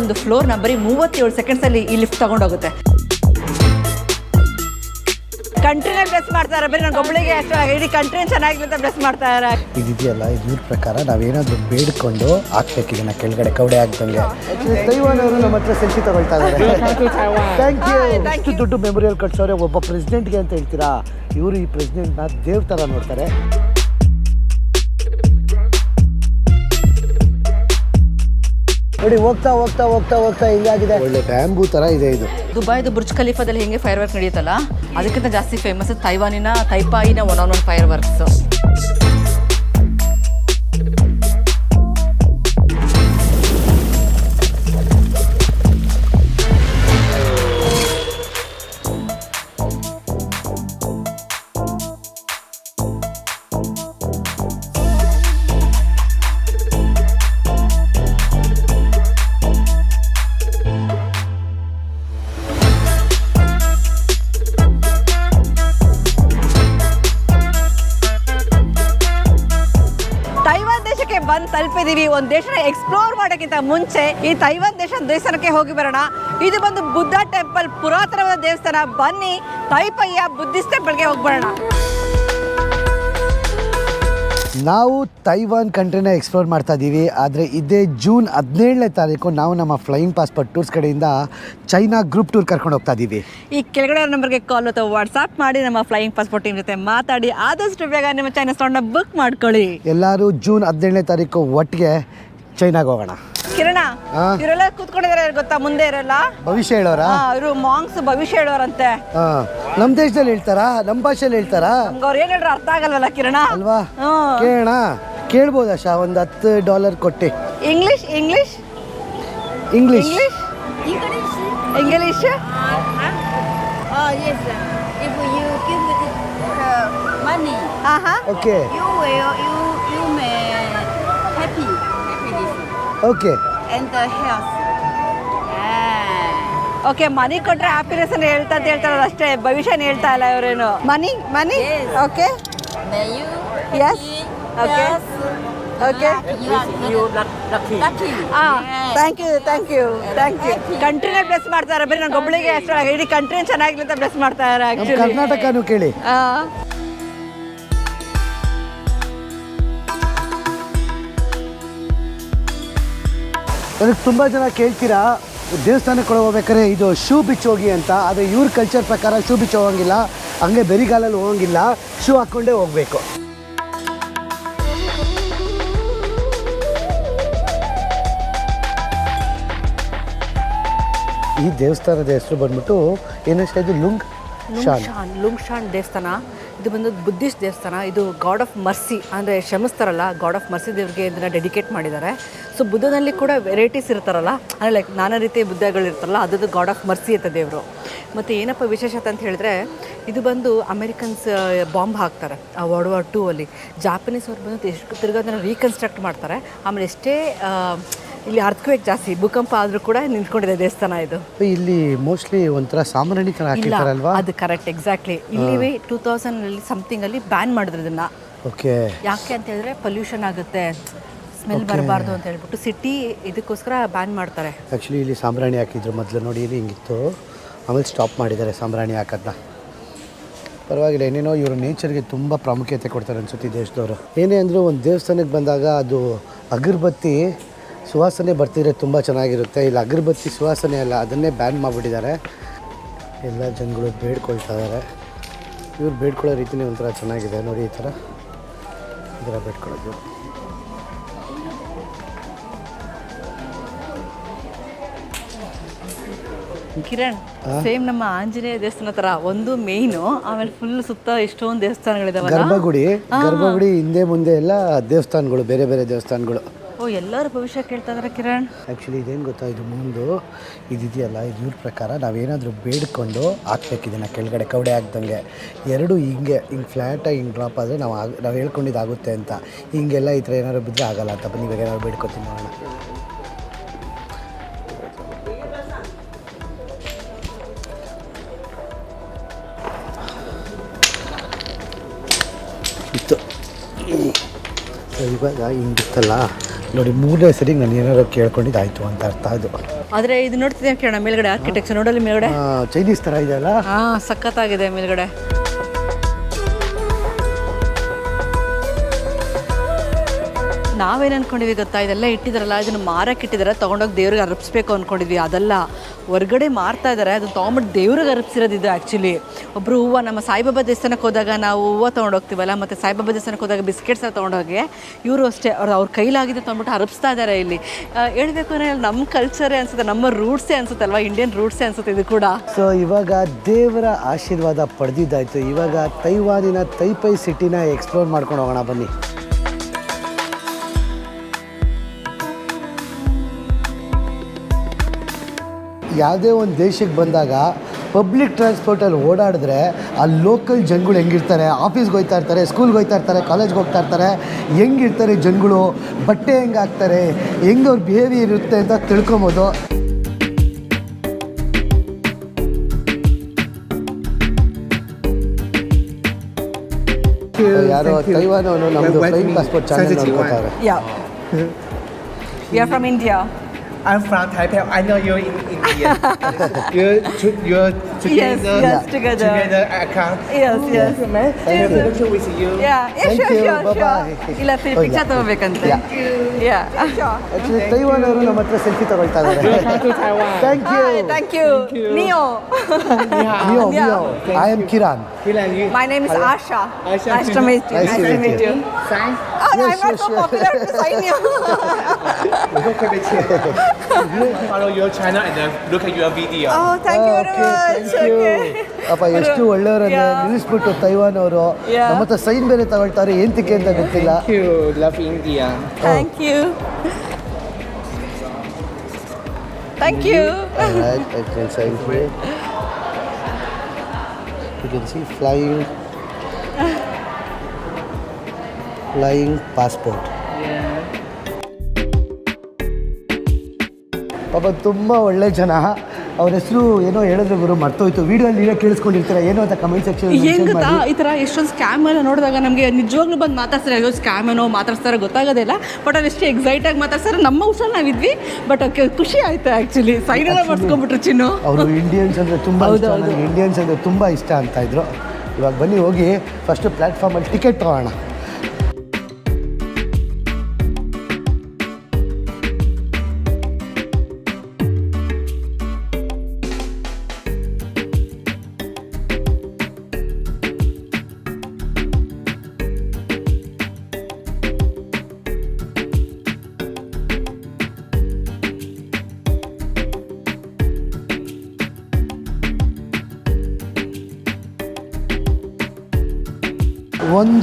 ಒಂದು ಫ್ಲೋರ್ನ ಬರೀ ಮೂವತ್ತೇಳು ಸೆಕೆಂಡ್ಸಲ್ಲಿ ಈ ಲಿಫ್ಟ್ ತಗೊಂಡೋಗುತ್ತೆ. ಕಂಟ್ರಿನೇ ಬ್ಲೆಸ್ ಮಾಡ್ತಾರೆ ಬರೀ ನನಗೆ ಒಬ್ಬಳಿಗೆ ಅಷ್ಟು. ಇಡೀ ಕಂಟ್ರಿನ ಚೆನ್ನಾಗಿ ಅಂತ ಬ್ಲೆಸ್ ಮಾಡ್ತಾರೆ ಇದಿದೆಯಲ್ಲ ಇದ್ರ ಪ್ರಕಾರ ನಾವೇನಾದರೂ ಬೇಡ್ಕೊಂಡು ಹಾಕ್ಬೇಕು ಇದನ್ನ ಕೆಳಗಡೆ ಕವಡೆ ಆಗ್ದಂಗೆ. ತೈವಾನ್ ಅವರು ನಮ್ಮ ಹತ್ರ ಸೆಲ್ಫಿ ತಗೊಳ್ತಾ ಇದ್ದಾರೆ ಥ್ಯಾಂಕ್ ಯು ಇಷ್ಟು ದೊಡ್ಡ ಮೆಮೊರಿಯಲ್ ಕಟ್ಸೋರೆ ಒಬ್ಬ ಪ್ರೆಸಿಡೆಂಟ್ಗೆ ಅಂತ ಹೇಳ್ತೀರಾ? ಇವರು ಈ ಪ್ರೆಸಿಡೆಂಟ್ನ ದೇವ್ ಥರ ನೋಡ್ತಾರೆ. ನೋಡಿ ಹೋಗ್ತಾ ಹೋಗ್ತಾ ಹೋಗ್ತಾ ಹೋಗ್ತಾ ಹಿಂಗಾಗಿದೆ ಒಳ್ಳೆ ಬ್ಯಾಂಬೂ ತರ ಇದೆ ಇದು. ದುಬೈದು ಬುರ್ಜ್ ಖಲೀಫಾದಲ್ಲಿ ಹೆಂಗೆ ಫೈರ್ ವರ್ಕ್ ನಡೆಯುತ್ತಲ್ಲ ಅದಕ್ಕಿಂತ ಜಾಸ್ತಿ ಫೇಮಸ್ ತೈವಾನಿನ ತೈಪಾಯಿನ one on one fireworks Taiwan ದೇಶಕ್ಕೆ ಬಂದು ತಲುಪಿದೀವಿ. ಒಂದು ದೇಶನ ಎಕ್ಸ್ಪ್ಲೋರ್ ಮಾಡೋಕ್ಕಿಂತ ಮುಂಚೆ ಈ ತೈವಾನ್ ದೇಶ ದೇವಸ್ಥಾನಕ್ಕೆ ಹೋಗಿ ಬರೋಣ. ಇದು ಬಂದು ಬುದ್ಧ ಟೆಂಪಲ್, ಪುರಾತನವಾದ ದೇವಸ್ಥಾನ. ಬನ್ನಿ ತೈಪಯ್ಯ ಬುದ್ಧಿಸ್ಟ್ ಟೆಂಪಲ್ಗೆ ಹೋಗಿ ಬರೋಣ ನಾವು ತೈವಾನ್ ಕಂಟ್ರಿನ ಎಕ್ಸ್ಪ್ಲೋರ್ ಮಾಡ್ತಾ ಇದ್ದೀವಿ ಆದರೆ ಇದೇ ಜೂನ್ ಹದಿನೇಳನೇ ತಾರೀಕು ನಾವು ನಮ್ಮ ಫ್ಲೈಯಿಂಗ್ ಪಾಸ್ಪೋರ್ಟ್ ಟೂರ್ಸ್ ಕಡೆಯಿಂದ ಚೈನಾ ಗ್ರೂಪ್ ಟೂರ್ ಕರ್ಕೊಂಡು ಹೋಗ್ತಾ ಇದ್ದೀವಿ ಈ ಕೆಳಗಡೆ ನಂಬರ್ಗೆ ಕಾಲ್ ಅಥವಾ ವಾಟ್ಸಾಪ್ ಮಾಡಿ ನಮ್ಮ ಫ್ಲೈಯಿಂಗ್ ಪಾಸ್ಪೋರ್ಟ್ ಟೀಮ್ ಜೊತೆ ಮಾತಾಡಿ ಆದಷ್ಟು ಬೇಗ ನಿಮ್ಮ ಚೈನಾ ಸ್ಟಾಂಡ್ನ ಬುಕ್ ಮಾಡ್ಕೊಳ್ಳಿ. ಎಲ್ಲರೂ ಜೂನ್ ಹದಿನೇಳನೇ ತಾರೀಕು ಒಟ್ಟಿಗೆ ಚೈನಾಗೆ ಹೋಗೋಣ. ಕಿರಣ ಹಾ? ಇವರೆಲ್ಲ ಕೂತ್ಕೊಂಡಿದ್ದಾರೆ ಗೊತ್ತಾ? ಮುಂದೆ ಇರಲ್ಲ? ಭವಿಷ್ಯ ಹೇಳೋರಾ? ಇವರು ಮಾಂಗ್ಸ್ ಭವಿಷ್ಯ ಹೇಳೋರಂತೆ. ಹಾಂ ನಮ್ಮ ದೇಶದಲ್ಲಿ ಹೇಳ್ತಾರಾ? ನಮ್ಮ ಭಾಷೆಯಲ್ಲಿ ಹೇಳ್ತಾರಾ? ನಮ್ಗೆ ಅವ್ರು ಏನ್ ಹೇಳ್ರ ಅರ್ಥ ಆಗಲ್ವಲ್ಲ ಕಿರಣ? ಅಲ್ವಾ? ಹ್ಮ್. ಕೇಳೋಣ. ಕೇಳ್ಬೋದಾ ಶಾ? ಒಂದು ಹತ್ತು ಡಾಲರ್ ಕೊಟ್ಟು. English English English English English Oh yes, if you give it uh, money, ಹಾ ಹಾ okay you will you okay and the health. Okay money ಕೊಟ್ರೆ ಹ್ಯಾಪಿನೆಸ್ ಅಂತ ಹೇಳ್ತಾ ಅಂತ ಹೇಳ್ತಾರಲ್ಲ ಅಷ್ಟೇ ಭವಿಷ್ಯನ ಹೇಳ್ತಾ ಇಲ್ಲ ಇವರೇನು. Money money Yes. Okay May you okay Okay. health, Okay. you are you lucky. lucky. ಹಾ thank you thank you thank you ಕಂಟ್ರಿನೇ bless ಮಾಡ್ತಾರೆ ಬರೀ ನನ್ನ ಒಬ್ಬಳಿಗೆ ಅಷ್ಟೇ ಇಡೀ ಕಂಟ್ರಿನ ಚೆನ್ನಾಗಿ ಅಂತ ಬ್ಲೆಸ್ ಮಾಡ್ತಾ ಇದ್ದಾರೆ ಆಕ್ಚುಲಿ ಕರ್ನಾಟಕನೂ ಕೇಳಿ. ನನಗೆ ತುಂಬ ಜನ ಕೇಳ್ತೀರಾ ದೇವಸ್ಥಾನಕ್ಕೆ ಹೋಗ್ಬೇಕಾದ್ರೆ ಇದು ಶೂ ಬಿಚ್ಚ್ ಹೋಗಿ ಅಂತ ಆದರೆ ಇವ್ರ ಕಲ್ಚರ್ ಪ್ರಕಾರ ಶೂ ಬಿಚ್ಚ್ ಹೋಗಂಗಿಲ್ಲ ಹಂಗೆ ಬೆರಿಗಾಲಲ್ಲಿ ಹೋಗಂಗಿಲ್ಲ ಶೂ ಹಾಕ್ಕೊಂಡೇ ಹೋಗಬೇಕು. ಈ ದೇವಸ್ಥಾನದ ಹೆಸರು ಬಂದ್ಬಿಟ್ಟು ಏನಷ್ಟೇ ಇದು ಲುಂಗ್ ಶಾನ್ ಲುಂಗ್ ಶಾನ್ ದೇವಸ್ಥಾನ. ಇದು ಬಂದು ಬುದ್ಧಿಸ್ಟ್ ದೇವಸ್ಥಾನ, ಇದು ಗಾಡ್ ಆಫ್ ಮರ್ಸಿ, ಅಂದರೆ ಶ್ರಮಿಸ್ತಾರಲ್ಲ ಗಾಡ್ ಆಫ್ ಮರ್ಸಿ ದೇವ್ರಿಗೆ ಇದನ್ನು ಡೆಡಿಕೇಟ್ ಮಾಡಿದ್ದಾರೆ. ಸೊ ಬುದ್ಧನಲ್ಲಿ ಕೂಡ ವೆರೈಟೀಸ್ ಇರ್ತಾರಲ್ಲ, ಅಂದರೆ ಲೈಕ್ ನಾನಾ ರೀತಿಯ ಬುದ್ಧಗಳು ಇರ್ತಾರಲ್ಲ, ಅದರದ್ದು ಗಾಡ್ ಆಫ್ ಮರ್ಸಿ ಅಂತ ದೇವರು. ಮತ್ತು ಏನಪ್ಪ ವಿಶೇಷತೆ ಅಂತ ಹೇಳಿದ್ರೆ, ಇದು ಬಂದು ಅಮೆರಿಕನ್ಸ್ ಬಾಂಬ್ ಹಾಕ್ತಾರೆ, ಆ ವರ್ಲ್ಡ್ ವಾರ್ ಟೂ ಅಲ್ಲಿ. ಜಾಪನೀಸ್ ಅವ್ರು ಬಂದು ಎಷ್ಟು ತಿರ್ಗೋದನ್ನು ರೀಕನ್ಸ್ಟ್ರಕ್ಟ್ ಮಾಡ್ತಾರೆ. ಆಮೇಲೆ ಎಷ್ಟೇ ಇಲ್ಲಿ ಅರ್ಥಕ್ವೇಕ್ ಜಾಸ್ತಿ ಭೂಕಂಪ ಆದರೂ ಕೂಡ ನಿಂತ್ಕೊಂಡಿದೆ ದೇವಸ್ಥಾನ ಇದು. ಇಲ್ಲಿ ಮೋಸ್ಟ್ಲಿ ಒಂಥರ ಸಾಮಾನ್ಯ ಥರ ಅದು ಕರೆಕ್ಟ್ ಎಕ್ಸಾಕ್ಟ್ಲಿ ಇಲ್ಲಿ ಟೂ ತೌಸಂಡ್ ಅಲ್ಲಿ ಸಮಥಿಂಗ್ ಅಲ್ಲಿ ಬ್ಯಾನ್ ಮಾಡಿದ್ರು ಇದನ್ನ. ಓಕೆ ಯಾಕೆ ಅಂತ ಹೇಳಿದ್ರೆ ಪೊಲ್ಯೂಷನ್ ಆಗುತ್ತೆ ಸ್ಮೆಲ್ ಬರಬಾರ್ದು ಅಂತ ಹೇಳ್ಬಿಟ್ಟು ಸಿಟಿ ಇದಕ್ಕೋಸ್ಕರ ಬ್ಯಾನ್ ಮಾಡ್ತಾರೆ. ಆ್ಯಕ್ಚುಲಿ ಇಲ್ಲಿ ಸಾಂಬ್ರಾಣಿ ಹಾಕಿದ್ರು ಮೊದಲು ನೋಡಿ ಇಲ್ಲಿ ಹಿಂಗಿತ್ತು. ಆಮೇಲೆ ಸ್ಟಾಪ್ ಮಾಡಿದ್ದಾರೆ ಸಾಂಬ್ರಾಣಿ ಹಾಕೋದನ್ನ ಪರವಾಗಿಲ್ಲ ಏನೇನೋ ಇವರು ನೇಚರ್ಗೆ ತುಂಬ ಪ್ರಾಮುಖ್ಯತೆ ಕೊಡ್ತಾರೆ ಅನ್ಸುತ್ತೆ ದೇಶದವರು. ಏನೇ ಅಂದರೂ ಒಂದು ದೇವಸ್ಥಾನಕ್ಕೆ ಬಂದಾಗ ಅದು ಅಗರಬತ್ತಿ ಸುವಾಸನೆ ಬರ್ತಿದ್ರೆ ತುಂಬ ಚೆನ್ನಾಗಿರುತ್ತೆ. ಇಲ್ಲಿ ಅಗರಬತ್ತಿ ಸುವಾಸನೆ ಅಲ್ಲ ಅದನ್ನೇ ಬ್ಯಾನ್ ಮಾಡಿಬಿಟ್ಟಿದ್ದಾರೆ. ಎಲ್ಲ ಜನಗಳು ಬೇಡ್ಕೊಳ್ತಾ ಇದ್ದಾರೆ. ಇವ್ರು ಬೇಡ್ಕೊಳ್ಳೋ ರೀತಿನೇ ಒಂಥರ ಚೆನ್ನಾಗಿದೆ. ನೋಡಿ ಈ ಥರ. ಈ ಥರ ಬೇಡ್ಕೊಳ್ಳೋದು. ಕಿರಣ್ ಸೇಮ್ ನಮ್ಮ ಆಂಜನೇಯ ದೇವಸ್ಥಾನ ತರ ಒಂದು ಮೇಯ್ನು ಆಮೇಲೆ ಫುಲ್ ಸುತ್ತ ಎಷ್ಟೊಂದು ದೇವಸ್ಥಾನಗಳಿದಾವೆ ಗರ್ಭಗುಡಿ ಗರ್ಭಗುಡಿ ಹಿಂದೆ ಮುಂದೆ ಎಲ್ಲ ದೇವಸ್ಥಾನಗಳು ಬೇರೆ ಬೇರೆ ದೇವಸ್ಥಾನಗಳು. ಎಲ್ಲರೂ ಭವಿಷ್ಯ ಕೇಳ್ತಾ ಇದಾರೆ ಕಿರಣ್? ಆ್ಯಕ್ಚುಲಿ ಇದೇನು ಗೊತ್ತಾ? ಇದು ಮುಂದು ಇದಿದೆಯಲ್ಲ ಇದು ಇವ್ರ ಪ್ರಕಾರ ನಾವೇನಾದರೂ ಬೇಡ್ಕೊಂಡು ಹಾಕ್ಬೇಕು ಇದನ್ನು ಕೆಳಗಡೆ, ಕವಡೆ ಹಾಕ್ದಂಗೆ. ಎರಡು ಹಿಂಗೆ ಹಿಂಗೆ ಫ್ಲ್ಯಾಟಾಗಿ ಹಿಂಗೆ ಡ್ರಾಪ್ ಆದರೆ ನಾವು ಆಗ, ನಾವು ಹೇಳ್ಕೊಂಡಿದ್ದಾಗುತ್ತೆ ಅಂತ. ಹಿಂಗೆಲ್ಲ ಈ ಥರ ಏನಾದ್ರು ಬಿದ್ದರೆ ಆಗಲ್ಲ ಅಂತ. ಬನ್ನಿ, ಇವಾಗ ಏನಾದ್ರು ಬೇಡ್ಕೊತೀನಿ ನೋಡೋಣ. ಇವಾಗ ಹಿಂಗಿತ್ತಲ್ಲ ನೋಡಿ ಮೂರನೇ ಸರಿ ನಾನು ಏನಾರು ಕೇಳ್ಕೊಂಡಿದ್ದಾಯ್ತು ಅಂತ ಅರ್ಥ ಅದು ಆದರೆ ಇದು ನೋಡ್ತಿದ್ದೆ ಕೇಳೋಣ ಮೇಲ್ಗಡೆ ಆರ್ಕಿಟೆಕ್ಚರ್ ನೋಡಲಿ ಮೇಲ್ಗಡೆ? ಚೈನೀಸ್ ಥರ ಇದೆಯಲ್ಲ? ಹಾಂ ಸಖತ್ತಾಗಿದೆ ಮೇಲ್ಗಡೆ. ನಾವೇನು ಅಂದ್ಕೊಂಡಿವಿ ಗೊತ್ತಾ? ಇದೆಲ್ಲ ಇಟ್ಟಿದ್ದಾರಲ್ಲ ಇದನ್ನು ಮಾರಕ್ಕೆ ಇಟ್ಟಿದ್ದಾರೆ ತೊಗೊಂಡೋಗಿ ದೇವ್ರಿಗೆ ಅರ್ಪಿಸ್ಬೇಕು ಅಂದ್ಕೊಂಡಿದ್ವಿ ಅದೆಲ್ಲ, ಹೊರ್ಗಡೆ ಮಾರ್ತಾ ಇದ್ದಾರೆ ಅದು ತೊಗೊಂಬಿಟ್ಟು ದೇವ್ರಿಗೆ ಅರ್ಪಿಸಿರೋದು ಇದು ಆ್ಯಕ್ಚುಲಿ ಒಬ್ಬರು ಹೂವು, ನಮ್ಮ ಸಾಯಿಬಾಬಾ ದೇವಸ್ಥಾನಕ್ಕೆ ಹೋದಾಗ ನಾವು ಹೂವು ತೊಗೊಂಡೋಗ್ತೀವಲ್ಲ, ಮತ್ತು ಸಾಯಿಬಾಬಾ ದೇವಸ್ಥಾನಕ್ಕೆ ಹೋದಾಗ ಬಿಸ್ಕೆಟ್ಸ್ ತೊಗೊಂಡೋಗಿ, ಇವರು ಅಷ್ಟೇ, ಅವ್ರು ಅವ್ರ ಕೈಲಾಗಿದೆ ತೊಗೊಂಬಿಟ್ಟು ಅರ್ಪಿಸ್ತಾ ಇದ್ದಾರೆ ಇಲ್ಲಿ. ಹೇಳ್ಬೇಕು ಅಂದರೆ ನಮ್ಮ ಕಲ್ಚರೇ ಅನ್ಸುತ್ತೆ, ನಮ್ಮ ರೂಟ್ಸೇ ಅನ್ಸುತ್ತೆ ಅಲ್ವಾ? ಇಂಡಿಯನ್ ರೂಟ್ಸೇ ಅನ್ಸುತ್ತೆ ಇದು ಕೂಡ. ಸೊ ಇವಾಗ ದೇವರ ಆಶೀರ್ವಾದ ಪಡೆದಿದ್ದಾಯ್ತು. ಇವಾಗ ತೈವಾನಿನ ತೈಪೈ ಸಿಟಿನ ಎಕ್ಸ್ಪ್ಲೋರ್ ಮಾಡ್ಕೊಂಡು ಹೋಗೋಣ, ಬನ್ನಿ. ಯಾವುದೇ ಒಂದು ದೇಶಕ್ಕೆ ಬಂದಾಗ ಪಬ್ಲಿಕ್ ಟ್ರಾನ್ಸ್ಪೋರ್ಟಲ್ಲಿ ಓಡಾಡಿದ್ರೆ ಆ ಲೋಕಲ್ ಜನಗಳು ಹೆಂಗಿರ್ತಾರೆ? ಆಫೀಸ್ಗೆ ಹೋಗ್ತಾ ಇರ್ತಾರೆ ಸ್ಕೂಲ್ಗೆ ಹೋಗ್ತಾ ಇರ್ತಾರೆ ಕಾಲೇಜ್ಗೆ ಹೋಗ್ತಾ ಇರ್ತಾರೆ ಹೆಂಗಿರ್ತಾರೆ ಜನಗಳು? ಬಟ್ಟೆ ಹೆಂಗೆ ಹಾಕ್ತಾರೆ? ಹೆಂಗೆ ಅವ್ರ ಬಿಹೇವಿಯರ್ ಇರುತ್ತೆ ಅಂತ ತಿಳ್ಕೊಬೋದು. ಯಾರೋ ತೈವಾನ್ ಅವನು ನಮ್ಮದು ಫ್ಲೈಯಿಂಗ್ ಪಾಸ್ಪೋರ್ಟ್ ಚಾರ್ಜ್ ನೋಡ್ಕೊತಾರೆ. Yeah you are from India I'm from Taipei. I know you're in India. you're, to, you're together. yes, together. Together account. Yes, yes. man. I have a picture with you. Yeah, yeah, Thank sure, you. sure, Bye-bye. sure. ಇಲ್ಲ Oh, yeah. Picture ತಗೋಬೇಕಂತೆ Yeah. ಯಾ actually Taiwan ಅವರು ನಮ್ಮ ಹತ್ರ selfie ತಗೊಳ್ತಾ ಇದ್ದಾರೆ Welcome to Taiwan. Thank you thank you neo Mayo Yeah. Mayo I am Kiran Kiran, you my name is Asha Asha. Nice to meet you Nice to nice to meet meet you you. sign? Oh, no, Yes, I'm not yes, so yes. popular to sign you. Look at it. Follow your channel and then look at your video. Oh, thank you very much. Okay. ಅಪ್ಪ ಎಷ್ಟು ಒಳ್ಳೆಯವರನ್ನ Yeah. ನಿಲ್ಲಿಸ್ಬಿಟ್ಟು Taiwan ಅವರು Yeah. ನಮ್ಮ ಹತ್ರ sign ಬೇರೆ ತಗೊಳ್ತಾರೆ ಏಂತಕ್ಕೆ ಅಂತ ಗೊತ್ತಿಲ್ಲ Thank you. Love India. Thank you. Thank you. Alright, I can sign here. You can see flying flying passport. ಪಾಪ ತುಂಬ ಒಳ್ಳೆ ಜನ. ಅವ್ರ ಹೆಸರು ಏನೋ ಹೇಳಿದ್ರು ಗುರು ಮರ್ತೋಯ್ತು. ವಿಡಿಯೋ ನೀವೇ ಕೇಳಿಸ್ಕೊಂಡಿರ್ತೀರ? ಏನೋ ಅಂತ ಕಮೆಂಟ್ ಸೆಕ್ಷನ್ ಏನ್ ಗೊತ್ತಾ? ಈ ಥರ ಎಷ್ಟೊಂದು ಸ್ಕ್ಯಾಮ್ ಎಲ್ಲ ನೋಡಿದಾಗ ನಮಗೆ ನಿಜವಾಗ್ಲೂ ಬಂದು ಮಾತಾಡ್ತಾರೆ ಅಯ್ಯೋ ಸ್ಕ್ಯಾಮ್ ಏನೋ ಮಾತಾಡ್ತಾರೆ ಗೊತ್ತಾಗೋದಿಲ್ಲ ಬಟ್ ಅಲ್ಲಿ ಎಷ್ಟು ಎಕ್ಸೈಟ್ ಆಗಿ ಮಾತಾಡ್ತಾರೆ ನಮ್ಮ ಹುಷಾರು ನಾವಿದ್ವಿ. ಬಟ್ ಖುಷಿ ಆಯ್ತು ಆ್ಯಕ್ಚುಲಿ ಎಲ್ಲ ಮಾಡಿಸ್ಕೊಂಡ್ಬಿಟ್ರು ಚಿನ್ನು. ಅವರು ಇಂಡಿಯನ್ಸ್ ಅಂದರೆ ತುಂಬ ಇಂಡಿಯನ್ಸ್ ಅಂದರೆ ತುಂಬ ಇಷ್ಟ ಅಂತ ಇದ್ರು. ಇವಾಗ ಬನ್ನಿ ಹೋಗಿ ಫಸ್ಟು ಪ್ಲ್ಯಾಟ್ಫಾರ್ಮಲ್ಲಿ ಟಿಕೆಟ್ ತೊಗೊಳ್ಳೋಣ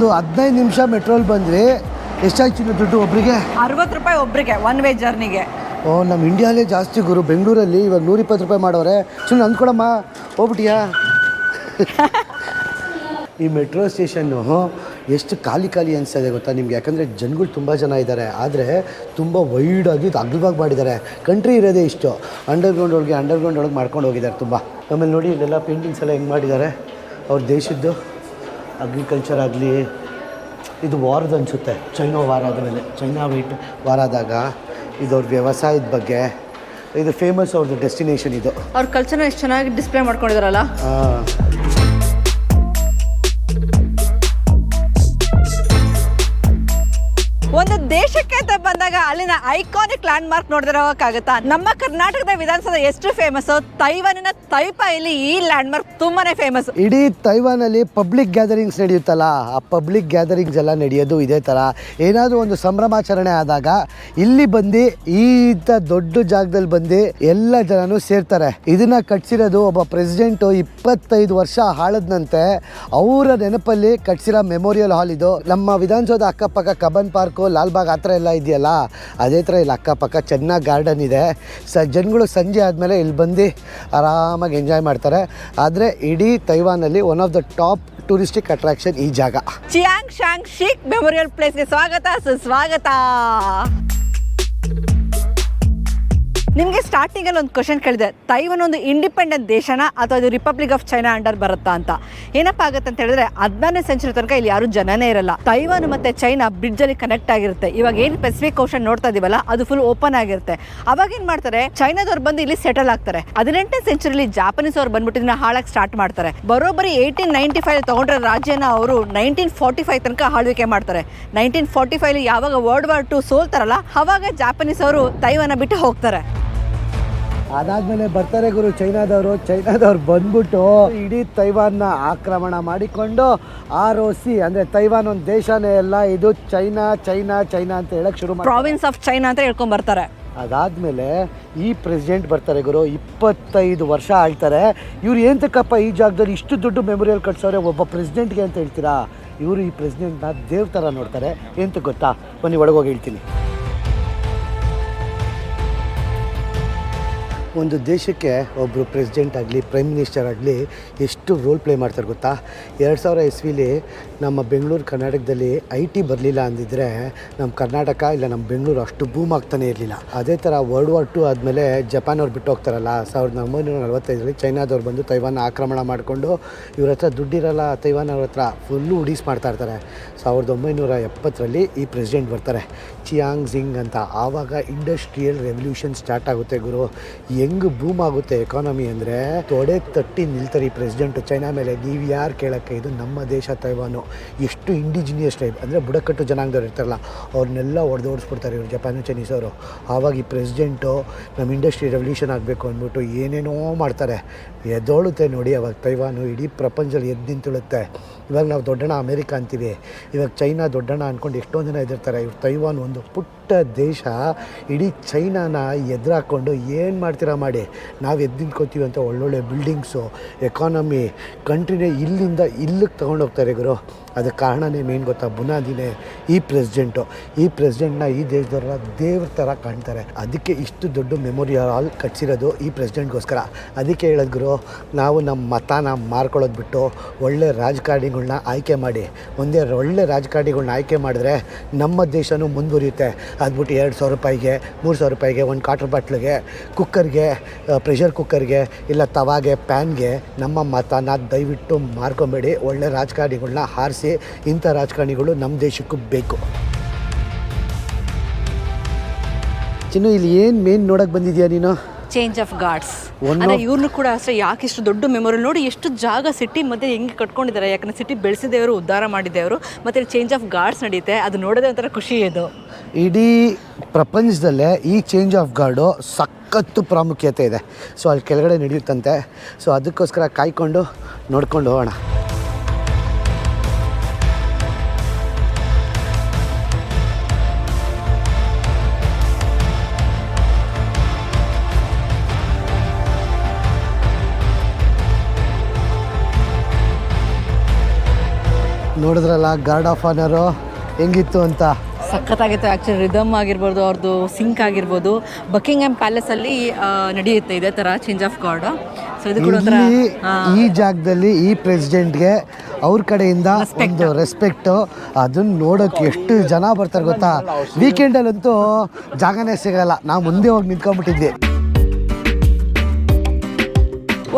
ಒಂದು ಹದಿನೈದು ನಿಮಿಷ ಮೆಟ್ರೋಲ್ ಬಂದ್ವಿ ಎಷ್ಟಾಯ್ತು ದುಡ್ಡು ಒಬ್ಬರಿಗೆ ಅರವತ್ತು ರೂಪಾಯಿ ಒಬ್ಬರಿಗೆ ಒನ್ ವೇ ಜರ್ನಿಗೆ ಓ ನಮ್ಮ ಇಂಡಿಯಾಲೇ ಜಾಸ್ತಿ ಗುರು. ಬೆಂಗಳೂರಲ್ಲಿ ಇವಾಗ ನೂರಿಪ್ಪತ್ತು ರೂಪಾಯಿ ಮಾಡೋರೆ. ಸುಮ್ಮನೆ ಅಂದ್ಕೊಡಮ್ಮ ಹೋಗ್ಬಿಟ್ಟಿಯಾ? ಈ ಮೆಟ್ರೋ ಸ್ಟೇಷನ್ನು ಎಷ್ಟು ಖಾಲಿ ಖಾಲಿ ಅನಿಸ್ತದೆ ಗೊತ್ತಾ ನಿಮ್ಗೆ? ಯಾಕಂದರೆ ಜನಗಳು ತುಂಬ ಜನ ಇದ್ದಾರೆ. ಆದರೆ ತುಂಬ ವೈಡಾಗಿ ಅಗ್ಲವಾಗಿ ಮಾಡಿದ್ದಾರೆ. ಕಂಟ್ರಿ ಇರೋದೇ ಇಷ್ಟು. ಅಂಡರ್ಗ್ರೌಂಡ್ ಒಳಗೆ ಅಂಡರ್ಗ್ರೌಂಡ್ ಒಳಗೆ ಮಾಡ್ಕೊಂಡು ಹೋಗಿದ್ದಾರೆ ತುಂಬ. ಆಮೇಲೆ ನೋಡಿ ಇಲ್ಲೆಲ್ಲ ಪೇಂಟಿಂಗ್ಸ್ ಎಲ್ಲ ಹೆಂಗೆ ಮಾಡಿದ್ದಾರೆ. ಅವ್ರ ದೇಶದ್ದು. ಅಗ್ರಿಕಲ್ಚರ್ ಆಗಲಿ ಇದು ವಾರದ ಅನಿಸುತ್ತೆ. ಚೈನಾ ವಾರ ಆದಮೇಲೆ ಚೈನಾ ವೀಟ್ ವಾರ ಆದಾಗ ಇದು ಅವ್ರ ವ್ಯವಸಾಯದ ಬಗ್ಗೆ ಇದು ಫೇಮಸ್ ಅವ್ರದ್ದು ಡೆಸ್ಟಿನೇಷನ್ ಇದು. ಅವ್ರ ಕಲ್ಚರ್ನ ಎಷ್ಟು ಚೆನ್ನಾಗಿ ಡಿಸ್ಪ್ಲೇ ಮಾಡ್ಕೊಂಡಿದಾರಲ್ಲ? ಐಕಾನಿಕ್ ಲ್ಯಾಂಡ್ ಮಾರ್ಕ್ ನೋಡಿದ್ರೆ ನಮ್ಮ ಕರ್ನಾಟಕದ ವಿಧಾನಸೌಧ ಎಷ್ಟು ಫೇಮಸ್ ತೈವಾನಿನ ತೈಪಾಯಲ್ಲಿ ಈ ಲ್ಯಾಂಡ್ ಮಾರ್ಕ್ ತುಂಬಾನೇ ಫೇಮಸ್ ಇಡೀ ತೈವಾನಲ್ಲಿ ಪಬ್ಲಿಕ್ ಗ್ಯಾದರಿಂಗ್ಸ್ ನಡೆಯುತ್ತಲ್ಲ? ಆ ಪಬ್ಲಿಕ್ ಗ್ಯಾದರಿಂಗ್ಸ್ ಎಲ್ಲ ನಡೆಯೋದು ಇದೇ ತರ. ಏನಾದರೂ ಒಂದು ಸಂಭ್ರಮಾಚರಣೆ ಆದಾಗ ಇಲ್ಲಿ ಬಂದು, ಈ ದೊಡ್ಡ ಜಾಗದಲ್ಲಿ ಬಂದು ಎಲ್ಲ ಜನನು ಸೇರ್ತಾರೆ. ಇದನ್ನ ಕಟ್ಸಿರೋದು ಒಬ್ಬ ಪ್ರೆಸಿಡೆಂಟ್ ಇಪ್ಪತ್ತೈದು ವರ್ಷ ಹಾಳದ್ನಂತೆ ಅವರ ನೆನಪಲ್ಲಿ ಕಟ್ಸಿರೋ ಮೆಮೋರಿಯಲ್ ಹಾಲ್ ಇದು. ನಮ್ಮ ವಿಧಾನಸೌಧ ಅಕ್ಕಪಕ್ಕ ಕಬ್ಬನ್ ಪಾರ್ಕು, ಲಾಲ್ಬಾಗ್ ಆ ಎಲ್ಲ ಇದೆಯಲ್ಲ? ಥರ ಇಲ್ಲಿ ಅಕ್ಕಪಕ್ಕ ಚೆನ್ನಾಗಿ ಗಾರ್ಡನ್ ಇದೆ. ಸ, ಜನಗಳು ಸಂಜೆ ಆದಮೇಲೆ ಇಲ್ಲಿ ಬಂದು ಆರಾಮಾಗಿ ಎಂಜಾಯ್ ಮಾಡ್ತಾರೆ. ಆದರೆ ಇಡೀ ತೈವಾನಲ್ಲಿ one of the top touristic attraction ಈ ಜಾಗ. ಚಿಯಾಂಗ್ ಶಾಂಗ್ ಶಿಕ್ ಮೆಮೋರಿಯಲ್ ಪ್ಲೇಸ್ಗೆ ಸ್ವಾಗತ, ಸುಸ್ವಾಗತ. ನಿಮಗೆ ಸ್ಟಾರ್ಟಿಂಗಲ್ಲಿ ಒಂದು ಕ್ವಶನ್ ಕೇಳಿದೆ. ತೈವನ್ ಒಂದು ಇಂಡಿಪೆಂಡೆಂಟ್ ದೇಶನ ಅಥವಾ ಅದು ರಿಪಬ್ಲಿಕ್ ಆಫ್ ಚೈನಾ ಅಂಡರ್ ಬರುತ್ತಾ ಅಂತ? ಏನಪ್ಪ ಆಗುತ್ತೆ ಅಂತ ಹೇಳಿದ್ರೆ ಹದಿನಾರನೇ ಸೆಂಚುರಿ ತನಕ ಇಲ್ಲಿ ಯಾರು ಜನನೇ ಇರಲ್ಲ. ತೈವಾನ್ ಮತ್ತೆ ಚೈನಾ ಬ್ರಿಡ್ಜ್ ಅಲ್ಲಿ ಕನೆಕ್ಟ್ ಆಗಿರುತ್ತೆ. ಇವಾಗ ಏನು ಪೆಸಿಫಿಕ್ ಓಷನ್ ನೋಡ್ತಾ ಇದೀವಲ್ಲ, ಅದು ಫುಲ್ ಓಪನ್ ಆಗಿರುತ್ತೆ. ಅವಾಗ ಏನು ಮಾಡ್ತಾರೆ, ಚೈನಾದವ್ರು ಬಂದು ಇಲ್ಲಿ ಸೆಟಲ್ ಆಗ್ತಾರೆ. ಹದಿನೆಂಟನೇ ಸೆಂಚುರಿಲಿ ಜಾಪನೀಸ್ ಅವ್ರು ಬಂದ್ಬಿಟ್ಟು ಇದನ್ನ ಸ್ಟಾರ್ಟ್ ಮಾಡ್ತಾರೆ. ಬರೋಬ್ಬರಿ ಏಯ್ಟೀನ್ ನೈಂಟಿ ಫೈವ್ ತಗೊಂಡ್ರೆ ರಾಜ್ಯನ ಅವರು ನೈನ್ಟೀನ್ ಫಾರ್ಟಿ ಫೈವ್ ತನಕ ಆಳ್ವಿಕೆ ಮಾಡ್ತಾರೆ. ನೈನ್ಟೀನ್ ಫಾರ್ಟಿ ಫೈವ್ ಯಾವಾಗ ವರ್ಲ್ಡ್ ವಾರ್ ಟು ಸೋಲ್ತಾರಲ್ಲ, ಅವಾಗ ಜಾಪನೀಸ್ ಅವರು ತೈವಾನ ಬಿಟ್ಟು ಹೋಗ್ತಾರೆ. ಅದಾದ್ಮೇಲೆ ಬರ್ತಾರೆ ಗುರು ಚೈನಾದವರು. ಚೈನಾದವ್ರು ಬಂದ್ಬಿಟ್ಟು ಇಡೀ ತೈವಾನ್ನ ಆಕ್ರಮಣ ಮಾಡಿಕೊಂಡು ಆರ್ ಒ ಸಿ ಅಂದರೆ ತೈವಾನ್ ಒಂದು ದೇಶನೇ ಎಲ್ಲ ಇದು ಚೈನಾ ಚೈನಾ ಚೈನಾ ಅಂತ ಹೇಳಕ್ ಶುರು ಮಾಡಿ ಪ್ರಾವಿನ್ಸ್ ಆಫ್ ಚೈನಾ ಅಂತ ಹೇಳ್ಕೊಂಡ್ ಬರ್ತಾರೆ. ಅದಾದಮೇಲೆ ಈ ಪ್ರೆಸಿಡೆಂಟ್ ಬರ್ತಾರೆ ಗುರು ಇಪ್ಪತ್ತೈದು ವರ್ಷ ಆಳ್ತಾರೆ. ಇವ್ರು ಏಂತಕ್ಕಪ್ಪ ಈ ಜಾಗದಲ್ಲಿ ಇಷ್ಟು ದೊಡ್ಡ ಮೆಮೊರಿಯಲ್ ಕಟ್ಸೋರೆ ಒಬ್ಬ ಪ್ರೆಸಿಡೆಂಟ್ಗೆ ಅಂತ ಹೇಳ್ತೀರಾ? ಇವರು ಈ ಪ್ರೆಸಿಡೆಂಟ್ನ ದೇವ್ ಥರ ನೋಡ್ತಾರೆ. ಎಂತ ಗೊತ್ತಾ? ಬನ್ನಿ ಒಳಗೋಗಿ ಹೇಳ್ತೀನಿ. ಒಂದು ದೇಶಕ್ಕೆ ಒಬ್ಬರು ಪ್ರೆಸಿಡೆಂಟ್ ಆಗಲಿ ಪ್ರೈಮ್ ಮಿನಿಸ್ಟರ್ ಆಗಲಿ ಎಷ್ಟು ರೋಲ್ ಪ್ಲೇ ಮಾಡ್ತಾರೆ ಗೊತ್ತಾ? ಎರಡು ಸಾವಿರ ಇಸ್ವಿಲಿ ನಮ್ಮ ಬೆಂಗಳೂರು ಕರ್ನಾಟಕದಲ್ಲಿ ಐ ಟಿ ಬರಲಿಲ್ಲ ಅಂದಿದ್ರೆ ನಮ್ಮ ಕರ್ನಾಟಕ ಇಲ್ಲ, ನಮ್ಮ ಬೆಂಗಳೂರು ಅಷ್ಟು ಬೂಮ್ ಆಗ್ತಾನೆ ಇರಲಿಲ್ಲ. ಅದೇ ಥರ ವರ್ಲ್ಡ್ ವಾರ್ ಟು ಆದಮೇಲೆ ಜಪಾನ್ ಅವ್ರು ಬಿಟ್ಟು ಹೋಗ್ತಾರಲ್ಲ, ಸಾವಿರದ ಒಂಬೈನೂರ ನಲವತ್ತೈದರಲ್ಲಿ ಚೈನಾದವ್ರು ಬಂದು ತೈವಾನ್ ಆಕ್ರಮಣ ಮಾಡಿಕೊಂಡು ಇವ್ರ ಹತ್ರ ದುಡ್ಡಿರಲ್ಲ, ತೈವಾನ್ ಅವ್ರ ಹತ್ರ ಫುಲ್ಲು ಉಡೀಸ್ ಮಾಡ್ತಾ ಇರ್ತಾರೆ. ಸಾವಿರದ ಒಂಬೈನೂರ ಎಪ್ಪತ್ತರಲ್ಲಿ ಈ ಪ್ರೆಸಿಡೆಂಟ್ ಬರ್ತಾರೆ. ಚಿಯಾಂಗ್ ಜಿಂಗ್ ಅಂತ. ಆವಾಗ ಇಂಡಸ್ಟ್ರಿಯಲ್ ರೆವಲ್ಯೂಷನ್ ಸ್ಟಾರ್ಟ್ ಆಗುತ್ತೆ ಗುರು. ಹೆಂಗ್ ಬೂಮ್ ಆಗುತ್ತೆ ಎಕಾನಮಿ ಅಂದರೆ ತೊಡೆ ತಟ್ಟಿ ನಿಲ್ತಾರೆ ಈ ಪ್ರೆಸಿಡೆಂಟ್ ಚೈನಾ ಮೇಲೆ ನೀವು ಯಾರು ಕೇಳೋಕ್ಕೆ? ಇದು ನಮ್ಮ ದೇಶ ತೈವಾನು. ಎಷ್ಟು ಇಂಡಿಜಿನಿಯಸ್ ಟೈಪ್ ಅಂದರೆ ಬುಡಕಟ್ಟು ಜನಾಂಗದವ್ರು ಇರ್ತಾರಲ್ಲ, ಅವ್ರನ್ನೆಲ್ಲ ಹೊಡೆದು ಓಡಿಸ್ಬಿಡ್ತಾರೆ ಇವರು ಜಪಾನು ಚೈನೀಸ್ ಅವರು. ಆವಾಗ ಈ ಪ್ರೆಸಿಡೆಂಟು ನಮ್ಮ ಇಂಡಸ್ಟ್ರಿ ರೆವಲ್ಯೂಷನ್ ಆಗಬೇಕು ಅಂದ್ಬಿಟ್ಟು ಏನೇನೋ ಮಾಡ್ತಾರೆ. ಎದ್ದೋಳುತ್ತೆ ನೋಡಿ ಅವಾಗ ತೈವಾನು ಇಡೀ ಪ್ರಪಂಚದಲ್ಲಿ ಎದ್ದು ನಿಂತುಳುತ್ತೆ. ಇವಾಗ ನಾವು ದೊಡ್ಡಣ್ಣ ಅಮೇರಿಕಾ ಅಂತೀವಿ. ಇವಾಗ ಚೈನಾ ದೊಡ್ಡಣ್ಣ ಅಂದ್ಕೊಂಡು ಎಷ್ಟೊಂದು ಜನ ಎದಿರ್ತಾರೆ ಇವ್ರು ತೈವಾನ್ ಒಂದು ಪುಟ್ಟ ದೇಶ ಇಡೀ ಚೈನಾನ ಎದುರಾಕೊಂಡು ಏನು ಮಾಡ್ತೀರಾ ಮಾಡಿ? ನಾವು ಎದ್ದು ನಿಂತ್ಕೋತೀವಿ ಅಂತ ಒಳ್ಳೊಳ್ಳೆ ಬಿಲ್ಡಿಂಗ್ಸು ಎಕಾನಮಿ ಕಂಟ್ರಿನೇ ಇಲ್ಲಿಂದ ಇಲ್ಲಿಗೆ ತೊಗೊಂಡೋಗ್ತಾರೆ ಗುರು. ಅದಕ್ಕೆ ಕಾರಣನೇ ಮೇನ್ ಗೊತ್ತಾ? ಬುನಾದಿನೇ ಈ ಪ್ರೆಸಿಡೆಂಟು ಈ ಪ್ರೆಸಿಡೆಂಟ್ನ ಈ ದೇಶದವರೆಲ್ಲ ದೇವ್ರ ಥರ ಕಾಣ್ತಾರೆ. ಅದಕ್ಕೆ ಇಷ್ಟು ದೊಡ್ಡ ಮೆಮೊರಿಯಲ್ ಹಾಲ್ ಕಟ್ಸಿರೋದು ಈ ಪ್ರೆಸಿಡೆಂಟ್ಗೋಸ್ಕರ ಅದಕ್ಕೆ ಹೇಳೋದು ಗುರು, ನಾವು ನಮ್ಮ ಮತನ ಮಾರ್ಕೊಳ್ಳೋದು ಬಿಟ್ಟು ಒಳ್ಳೆ ರಾಜಕಾರಣಿಗಳನ್ನ ಆಯ್ಕೆ ಮಾಡಿ. ಒಂದೇ ಒಳ್ಳೆ ರಾಜಕಾರಣಿಗಳನ್ನ ಆಯ್ಕೆ ಮಾಡಿದ್ರೆ ನಮ್ಮ ದೇಶವೂ ಮುಂದುವರಿಯುತ್ತೆ. ಅದ್ಬಿಟ್ಟು ಎರಡು ಸಾವಿರ ರೂಪಾಯಿಗೆ, ಮೂರು ಸಾವಿರ ರೂಪಾಯಿಗೆ, ಒಂದು ಕಾಟರ್ ಬಾಟ್ಲಿಗೆ, ಕುಕ್ಕರ್ಗೆ ಪ್ರೆಷರ್ ಕುಕ್ಕರ್ಗೆ, ಇಲ್ಲ ತವಾಗೆ, ಪ್ಯಾನ್ಗೆ ನಮ್ಮ ಮತನ ದಯವಿಟ್ಟು ಮಾರ್ಕೊಬೇಡಿ. ಒಳ್ಳೆ ರಾಜಕಾರಣಿಗಳನ್ನ ಹಾರಿಸಿ, ಇಂಥ ರಾಜಕಾರಣಿಗಳು ನಮ್ಮ ದೇಶಕ್ಕೂ ಬೇಕು. ಚಿನ್ನು, ಇಲ್ಲಿ ಏನು ಮೇನ್ ನೋಡೋಕ್ಕೆ ಬಂದಿದೆಯಾ ನೀನು? ಚೇಂಜ್ ಆಫ್ ಗಾರ್ಡ್ಸ್ ಅಂದ್ರೆ ಇವ್ರನ್ನು ಕೂಡ ಅಷ್ಟೇ ಯಾಕೆ ಇಷ್ಟು ದೊಡ್ಡ ಮೆಮೊರಿ ನೋಡಿ ಎಷ್ಟು ಜಾಗ ಸಿಟಿ ಮಧ್ಯೆ ಹೆಂಗೆ ಕಟ್ಕೊಂಡಿದ್ದಾರೆ. ಯಾಕಂದ್ರೆ ಸಿಟಿ ಬೆಳೆಸಿದೇವರು ಉದ್ಧಾರ ಮಾಡಿದವರು ಮತ್ತೆ ಚೇಂಜ್ ಆಫ್ ಗಾರ್ಡ್ಸ್ ನಡೀತೆ. ಅದು ನೋಡೋದೇ ಒಂಥರ ಖುಷಿ ಇದು. ಇಡೀ ಪ್ರಪಂಚದಲ್ಲೇ ಈ ಚೇಂಜ್ ಆಫ್ ಗಾರ್ಡು ಸಖತ್ತು ಪ್ರಾಮುಖ್ಯತೆ ಇದೆ. ಸೊ ಅಲ್ಲಿ ಕೆಳಗಡೆ ನಡೆಯುತ್ತಂತೆ ಸೊ ಅದಕ್ಕೋಸ್ಕರ ಕಾಯ್ಕೊಂಡು ನೋಡ್ಕೊಂಡು ಹೋಗೋಣ. ನೋಡಿದ್ರಲ್ಲ ಗಾರ್ಡ್ ಆಫ್ ಆನರು ಹೆಂಗಿತ್ತು ಅಂತ? ಸಖತ್ತಾಗಿತ್ತು. ಆ್ಯಕ್ಚುಲಿ ರಿದಮ್ ಆಗಿರ್ಬೋದು ಅವ್ರದ್ದು ಸಿಂಕ್ ಆಗಿರ್ಬೋದು ಬಕಿಂಗ್ಹ್ಯಾಮ್ ಪ್ಯಾಲೇಸಲ್ಲಿ ನಡೆಯುತ್ತೆ ಇದೇ ಥರ ಚೇಂಜ್ ಆಫ್ ಗಾರ್ಡ್ ಸೊ ಇದು ಕೂಡ ಒಂಥರ ಇಲ್ಲಿ ಈ ಜಾಗದಲ್ಲಿ ಈ ಪ್ರೆಸಿಡೆಂಟ್ಗೆ ಅವ್ರ ಕಡೆಯಿಂದ ಒಂದು ರೆಸ್ಪೆಕ್ಟು ಅದನ್ನ ನೋಡೋಕೆ ಎಷ್ಟು ಜನ ಬರ್ತಾರೆ ಗೊತ್ತಾ? ವೀಕೆಂಡಲ್ಲಂತೂ ಜಾಗನೇ ಸಿಗಲ್ಲ. ನಾವು ಮುಂದೆ ಹೋಗಿ ನಿಂತ್ಕೊಂಡ್ಬಿಟ್ಟಿದ್ವಿ.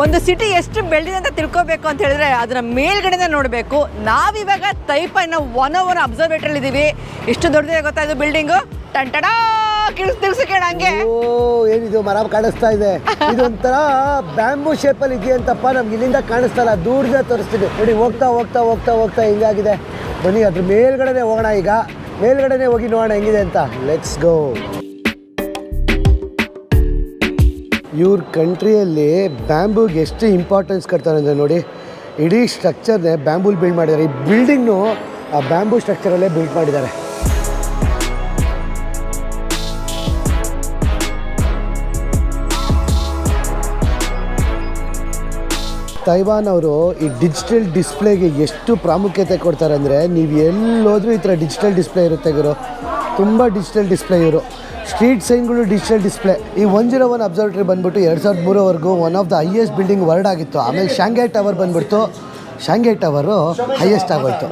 ಒಂದು ಸಿಟಿ ಎಷ್ಟು ಬೆಳೆದಿದೆ ಅಂತ ತಿಳ್ಕೋಬೇಕು ಅಂತ ಹೇಳಿದ್ರೆ ಅದನ್ನ ಮೇಲ್ಗಡೆನೇ ನೋಡಬೇಕು. ನಾವಿವಾಗ ತೈಪನ್ನ ಒನ್ ಅವರ್ ಅಬ್ಸರ್ವೇಟರ್ ಇದ್ದೀವಿ ಎಷ್ಟು ದೊಡ್ಡದೇ ಗೊತ್ತಾ ಇದು ಬಿಲ್ಡಿಂಗು ಟಂಟಡಾ ತಿಳ್ಸಿ ಕೇಳ ಹಂಗೆ. ಓ ಏನಿದು ಮರ ಕಾಣಿಸ್ತಾ ಇದೆ. ಇದೊಂಥರ ಬ್ಯಾಂಬೂ ಶೇಪಲ್ಲಿ ಇದೆಯಂತಪ್ಪ ನಮ್ಗೆ ಇಲ್ಲಿಂದ ಕಾಣಿಸ್ತಲ್ಲ ದೂರದಿಂದ ತೋರಿಸ್ತೀವಿ ನೋಡಿ ಹೋಗ್ತಾ ಹೋಗ್ತಾ ಹೋಗ್ತಾ ಹೋಗ್ತಾ ಹಿಂಗಾಗಿದೆ. ಬನ್ನಿ ಅದ್ರ ಮೇಲ್ಗಡೆನೆ ಹೋಗೋಣ ಈಗ. ಮೇಲ್ಗಡೆನೆ ಹೋಗಿ ನೋಡೋಣ ಹೆಂಗಿದೆ ಅಂತ. ಲೆಟ್ಸ್ ಗೋ ಇವ್ರ ಕಂಟ್ರಿಯಲ್ಲಿ ಬ್ಯಾಂಬೂಗೆ ಎಷ್ಟು ಇಂಪಾರ್ಟೆನ್ಸ್ ಕೊಡ್ತಾರೆ ಅಂದರೆ ನೋಡಿ, ಇಡೀ ಸ್ಟ್ರಕ್ಚರ್ನೇ ಬ್ಯಾಂಬೂಲ್ ಬಿಲ್ಡ್ ಮಾಡಿದ್ದಾರೆ. ಈ ಬಿಲ್ಡಿಂಗ್ನು ಆ ಬ್ಯಾಂಬೂ ಸ್ಟ್ರಕ್ಚರಲ್ಲೇ ಬಿಲ್ಡ್ ಮಾಡಿದ್ದಾರೆ. ತೈವಾನ್ ಅವರು ಈ ಡಿಜಿಟಲ್ ಡಿಸ್ಪ್ಲೇಗೆ ಎಷ್ಟು ಪ್ರಾಮುಖ್ಯತೆ ಕೊಡ್ತಾರೆ ಅಂದರೆ, ನೀವು ಎಲ್ಲೋದ್ರೂ ಈ ಥರ ಡಿಜಿಟಲ್ ಡಿಸ್ಪ್ಲೇ ಇರುತ್ತೆ ಗುರು. ತುಂಬ ಡಿಜಿಟಲ್ ಡಿಸ್ಪ್ಲೇ ಇವರು. ಸ್ಟ್ರೀಟ್ ಸೈನ್ಗಳು ಡಿಜಿಟಲ್ ಡಿಸ್ಪ್ಲೇ. ಈ ಒನ್ ಜೀರೋ ಒನ್ ಅಬ್ಸರ್ವೇಟ್ರಿ ಬಂದ್ಬಿಟ್ಟು ಎರಡು ಸಾವಿರದ ಮೂರವರೆಗೂ one of the highest building world ಆಗಿತ್ತು. ಆಮೇಲೆ ಶಾಂಘೈ ಟವರ್ ಬಂದ್ಬಿಡ್ತು. ಶಾಂಘೈ ಟವರು ಹೈಯೆಸ್ಟ್ ಆಗೋಯ್ತು.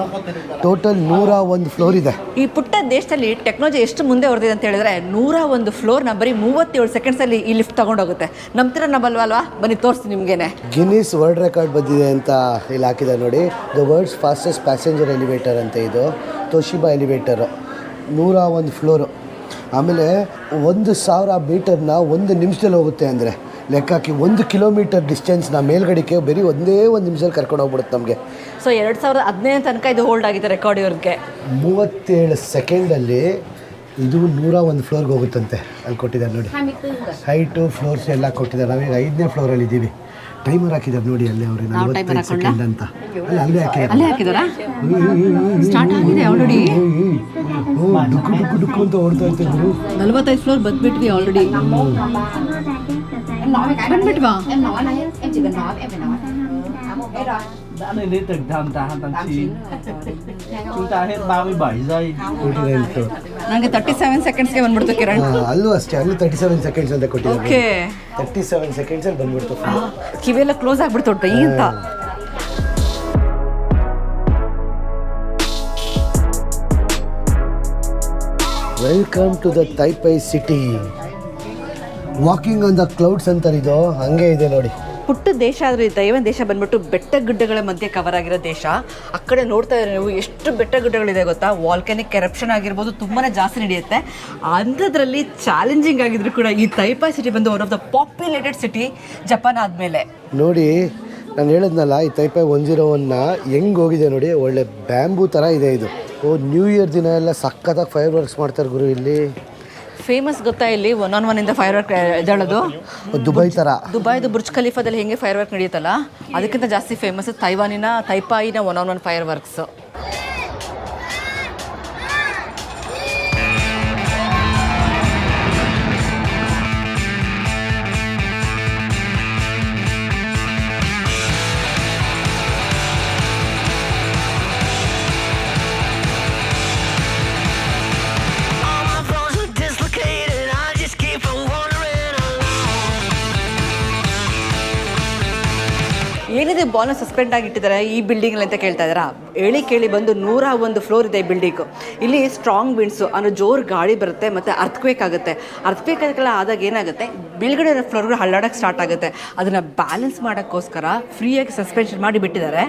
ಟೋಟಲ್ ನೂರ ಒಂದು ಫ್ಲೋರ್ ಇದೆ. ಈ ಪುಟ್ಟ ದೇಶದಲ್ಲಿ ಟೆಕ್ನಾಲಜಿ ಎಷ್ಟು ಮುಂದೆ ಹೊರದಿದೆ ಅಂತ ಹೇಳಿದ್ರೆ ನೂರ ಒಂದು ಫ್ಲೋರ್ನ ಬರೀ ಮೂವತ್ತೇಳು ಸೆಕೆಂಡ್ಸಲ್ಲಿ ಈ ಲಿಫ್ಟ್ ತಗೊಂಡೋಗುತ್ತೆ. ನಮ್ತಿರ ನಂಬಲ್ವಾ ಅಲ್ವಾ ಬನ್ನಿ ತೋರಿಸಿ ನಿಮಗೇನೆ. ಗಿನ್ನಿಸ್ ವರ್ಲ್ಡ್ ರೆಕಾರ್ಡ್ ಬಂದಿದೆ ಅಂತ ಇಲ್ಲಿ ಹಾಕಿದೆ ನೋಡಿ. The world's fastest passenger elevator ಅಂತ ಇದು. ತೋಶಿಬಾ ಎಲಿವೇಟರು ನೂರ ಒಂದು ಫ್ಲೋರು ಆಮೇಲೆ ಒಂದು ಸಾವಿರ ಮೀಟರ್ನ ಒಂದು ನಿಮಿಷದಲ್ಲಿ ಹೋಗುತ್ತೆ ಅಂದರೆ ಲೆಕ್ಕಾಕಿ ಒಂದು ಕಿಲೋಮೀಟರ್ ಡಿಸ್ಟೆನ್ಸ್ನ ಮೇಲ್ಗಡೆಗೆ ಬರೀ ಒಂದೇ ಒಂದು ನಿಮಿಷದಲ್ಲಿ ಕರ್ಕೊಂಡು ಹೋಗ್ಬಿಡುತ್ತೆ ನಮಗೆ. ಸೊ ಎರಡು ಸಾವಿರದ ಹದಿನೈದು ತನಕ ಇದು ಹೋಲ್ಡ್ ಆಗಿದೆ ರೆಕಾರ್ಡ್ ಇವ್ರಿಗೆ. ಮೂವತ್ತೇಳು ಸೆಕೆಂಡಲ್ಲಿ ಇದು ನೂರ ಒಂದು ಫ್ಲೋರ್ಗೆ ಹೋಗುತ್ತಂತೆ. ಅಲ್ಲಿ ಕೊಟ್ಟಿದ್ದಾರೆ ನೋಡಿ. ಹೈಟು ಫ್ಲೋರ್ಸ್ ಎಲ್ಲ ಕೊಟ್ಟಿದ್ದಾರೆ. ನಾವೀಗ ಐದನೇ ಫ್ಲೋರಲ್ಲಿ ಇದ್ದೀವಿ ಟೈಮರ್ ಹಾಕಿದ್ದಾರೆ ನೋಡಿ ಅಲ್ಲಿ ಅವ್ರಿಗೆ ನಲವತ್ತೈದು ಸೆಕೆಂಡ್ ಅಂತ ಅಲ್ಲ ಅಲ್ಲೇ ಹಾಕಿದ್ದಾರೆ ಅಲ್ಲೇ ಹಾಕಿದಾರಾ ಸ್ಟಾರ್ಟ್ ಆಗಿದೆ ಆಲ್ರೆಡಿ ಓ ಡುಕ್ಕು ಡುಕ್ಕು ಡುಕ್ಕು ಅಂತ ಓಡ್ತಾ ಇರ್ತಿದ್ರು ನಲ್ವತ್ತೈದು ಫ್ಲೋರ್ ಬಂದ್ಬಿಟ್ವಿ ಆಲ್ರೆಡಿ ಬಂದ್ಬಿಟ್ವಾ Em nói này, em chỉ cần nói em phải nói. Hết rồi. đã lên đến từng tháng 8 tháng 9 chúng ta hết 37 giây ನನಗೆ ತರ್ಟಿ ಸೆವೆನ್ ಸೆಕೆಂಡ್ಸ್ಗೆ ಬಂದ್ಬಿಡ್ತು ಕಿರಣ್. ಅಲ್ಲೂ ಅಷ್ಟೇ ಅಲ್ಲೂ ತರ್ಟಿ ಸೆವೆನ್ ಸೆಕೆಂಡ್ಸ್ ಅಂತ ಕೊಟ್ಟಿದ್ದಾರೆ. ಓಕೆ. ತರ್ಟಿ ಸೆವೆನ್ ಸೆಕೆಂಡ್ಸಲ್ಲಿ ಬಂದ್ಬಿಡ್ತು ಕಿವೆಲ್ಲ ಕ್ಲೋಸ್ ಆಗ್ಬಿಡ್ತು ಈ ಅಂತ welcome to the Taipei city walking on the clouds ಅಂತಾರೆ ಇದು ಹಂಗೆ ಇದೆ ನೋಡಿ. ಪುಟ್ಟ ದೇಶ ಆದ್ರೆ ದೈವ ದೇಶ ಬಂದ್ಬಿಟ್ಟು ಬೆಟ್ಟ ಗುಡ್ಡಗಳ ಮಧ್ಯೆ ಕವರ್ ಆಗಿರೋ ದೇಶ. ಆ ಕಡೆ ನೋಡ್ತಾ ಇದ್ರೆ ನೀವು ಎಷ್ಟು ಬೆಟ್ಟ ಗುಡ್ಡಗಳಿದೆ ಗೊತ್ತಾ? ವಾಲ್ಕನಿಕ್ ಕೆರಪ್ಷನ್ ಆಗಿರ್ಬೋದು ತುಂಬಾ ಜಾಸ್ತಿ ನಡೆಯುತ್ತೆ. ಅಂಥದ್ರಲ್ಲಿ ಚಾಲೆಂಜಿಂಗ್ ಆಗಿದ್ರು ಕೂಡ ಈ ತೈಪಾ ಸಿಟಿ ಬಂದು one of the populated city Japan ಆದಮೇಲೆ. ನೋಡಿ, ನಾನು ಹೇಳಿದ್ನಲ್ಲ, ಈ ತೈಪೈ ಒನ್ ಜೀರೋ ಒನ್ನ ಹೆಂಗೆ ಹೋಗಿದೆ ನೋಡಿ, ಒಳ್ಳೆ ಬ್ಯಾಂಬೂ ಥರ ಇದೆ ಇದು. ಓ ನ್ಯೂ ಇಯರ್ ದಿನ ಎಲ್ಲ ಸಖತ್ತಾಗಿ ಫೈರ್ ವರ್ಕ್ಸ್ ಮಾಡ್ತಾರೆ ಗುರು ಇಲ್ಲಿ. ಫೇಮಸ್ ಗೊತ್ತಾ ಇಲ್ಲಿ? ಒನ್ ಆನ್ ಒನ್ ಇಂದ ಫೈರ್ ವರ್ಕ್ ಎದ್ದೇಳೋದು ದುಬೈ ತರ. ದುಬೈದು ಬುರ್ಜ್ ಖಲೀಫಾದಲ್ಲಿ ಹೆಂಗೆ ಫೈರ್ ವರ್ಕ್ ನಡೆಯುತ್ತಲ್ಲ? ಅದಕ್ಕಿಂತ ಜಾಸ್ತಿ ಫೇಮಸ್ ತೈವಾನಿನ ತೈಪಾಯಿನ one on one fireworks ಏನಿದೆ ಬಾಲ್ನ ಸಸ್ಪೆಂಡ್ ಆಗಿಟ್ಟಿದ್ದಾರೆ ಈ ಬಿಲ್ಡಿಂಗ್ ಅಂತ ಕೇಳ್ತಾ ಇದ್ದಾರಾ? ಹೇಳಿ ಕೇಳಿ ಬಂದು ನೂರ ಒಂದು ಫ್ಲೋರ್ ಇದೆ ಬಿಲ್ಡಿಂಗ್ ಇಲ್ಲಿ ಸ್ಟ್ರಾಂಗ್ ವಿಂಡ್ಸು ಅಂದರೆ ಜೋರು ಗಾಳಿ ಬರುತ್ತೆ ಮತ್ತು ಅರ್ಥಕ್ವೇಕ್ ಆಗುತ್ತೆ. ಅರ್ಥಕ್ವೇಕ್ಗಳ ಆದಾಗ ಏನಾಗುತ್ತೆ? ಬಿಲ್ಗಡೆ ಫ್ಲೋರ್ಗಳು ಹಳ್ಳಾಡಕ್ಕೆ ಸ್ಟಾರ್ಟ್ ಆಗುತ್ತೆ. ಅದನ್ನು ಬ್ಯಾಲೆನ್ಸ್ ಮಾಡೋಕ್ಕೋಸ್ಕರ ಫ್ರೀಯಾಗಿ ಸಸ್ಪೆನ್ಷನ್ ಮಾಡಿ ಬಿಟ್ಟಿದ್ದಾರೆ.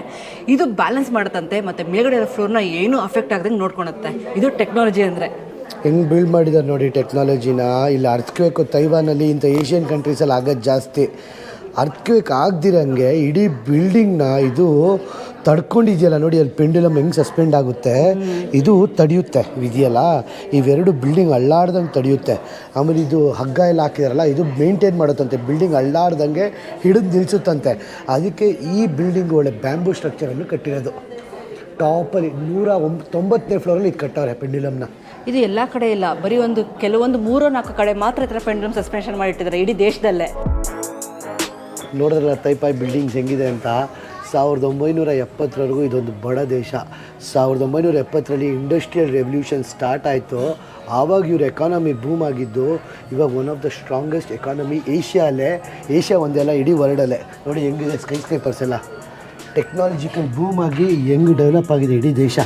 ಇದು ಬ್ಯಾಲೆನ್ಸ್ ಮಾಡುತ್ತಂತೆ ಮತ್ತು ಮೇಲ್ಗಡೆ ಫ್ಲೋರ್ನ ಏನೂ ಅಫೆಕ್ಟ್ ಆಗದಂಗೆ ನೋಡ್ಕೊಳುತ್ತೆ ಇದು ಟೆಕ್ನಾಲಜಿ ಅಂದರೆ. ಹೆಂಗೆ ಬಿಲ್ಡ್ ಮಾಡಿದ್ದಾರೆ ನೋಡಿ ಟೆಕ್ನಾಲಜಿನ ಇಲ್ಲಿ ಅರ್ಥಕ್ವೇಕು ತೈವಾನಲ್ಲಿ ಇಂಥ ಏಷ್ಯನ್ ಕಂಟ್ರೀಸಲ್ಲಿ ಆಗೋದು ಜಾಸ್ತಿ. ಅರ್ಥಕ್ವೇಕ್ ಆಗದಿರಂಗೆ ಇಡೀ ಬಿಲ್ಡಿಂಗ್ನ ಇದು ತಡ್ಕೊಂಡಿದೆಯಲ್ಲ ನೋಡಿ, ಅಲ್ಲಿ ಪೆಂಡುಲಮ್ ಹೆಂಗೆ ಸಸ್ಪೆಂಡ್ ಆಗುತ್ತೆ. ಇದು ತಡೆಯುತ್ತೆ ಇದೆಯಲ್ಲ ಇವೆರಡು ಬಿಲ್ಡಿಂಗ್ ಅಳ್ಳಾಡ್ದಂಗೆ ತಡೆಯುತ್ತೆ. ಆಮೇಲೆ ಇದು ಹಗ್ಗ ಎಲ್ಲ ಹಾಕಿದಾರಲ್ಲ, ಇದು ಮೇಂಟೈನ್ ಮಾಡುತ್ತಂತೆ. ಬಿಲ್ಡಿಂಗ್ ಅಳ್ಳಾಡ್ದಂಗೆ ಹಿಡಿದು ನಿಲ್ಲಿಸುತ್ತಂತೆ ಅದಕ್ಕೆ ಈ ಬಿಲ್ಡಿಂಗ್ ಒಳ್ಳೆ ಬ್ಯಾಂಬೂ ಸ್ಟ್ರಕ್ಚರನ್ನು ಕಟ್ಟಿರೋದು. ಟಾಪಲ್ಲಿ ನೂರ ಒಂಬ ತೊಂಬತ್ತನೇ ಫ್ಲೋರಲ್ಲಿ ಇದು ಕಟ್ಟವ್ರೆ ಪೆಂಡಿಲಮ್ನ. ಇದು ಎಲ್ಲ ಕಡೆ ಇಲ್ಲ. ಬರೀ ಒಂದು, ಕೆಲವೊಂದು ಮೂರು ನಾಲ್ಕು ಕಡೆ ಮಾತ್ರ ಈ ಥರ ಪೆಂಡಿಲಮ್ ಸಸ್ಪೆನ್ಷನ್ ಮಾಡಿಟ್ಟಿದ್ದಾರೆ ಇಡೀ ದೇಶದಲ್ಲೇ. ನೋಡಿದ್ರಲ್ಲ, ತೈಪಾಯ್ ಬಿಲ್ಡಿಂಗ್ಸ್ ಹೆಂಗಿದೆ ಅಂತ? ಸಾವಿರದ ಒಂಬೈನೂರ ಎಪ್ಪತ್ತರವರೆಗೂ ಇದೊಂದು ಬಡ ದೇಶ. ಸಾವಿರದ ಒಂಬೈನೂರ ಎಪ್ಪತ್ತರಲ್ಲಿ ಇಂಡಸ್ಟ್ರಿಯಲ್ ರೆವಲ್ಯೂಷನ್ ಸ್ಟಾರ್ಟ್ ಆಯಿತು. ಆವಾಗ ಇವ್ರ ಎಕಾನಮಿ ಬೂಮ್ ಆಗಿದ್ದು, ಇವಾಗ one of the strongest economy ಏಷ್ಯಾಲೇ. Asia ಒಂದೆಲ್ಲ ಇಡೀ ವರ್ಲ್ಡಲ್ಲೇ ನೋಡಿ ಹೆಂಗಿದೆ ಸ್ಕೈ ಸ್ಕೈಪರ್ಸ್ ಎಲ್ಲ. ಟೆಕ್ನಾಲಜಿಕಲ್ ಬೂಮ್ ಆಗಿ ಹೆಂಗ್ ಡೆವಲಪ್ ಆಗಿದೆ ಇಡೀ ದೇಶ.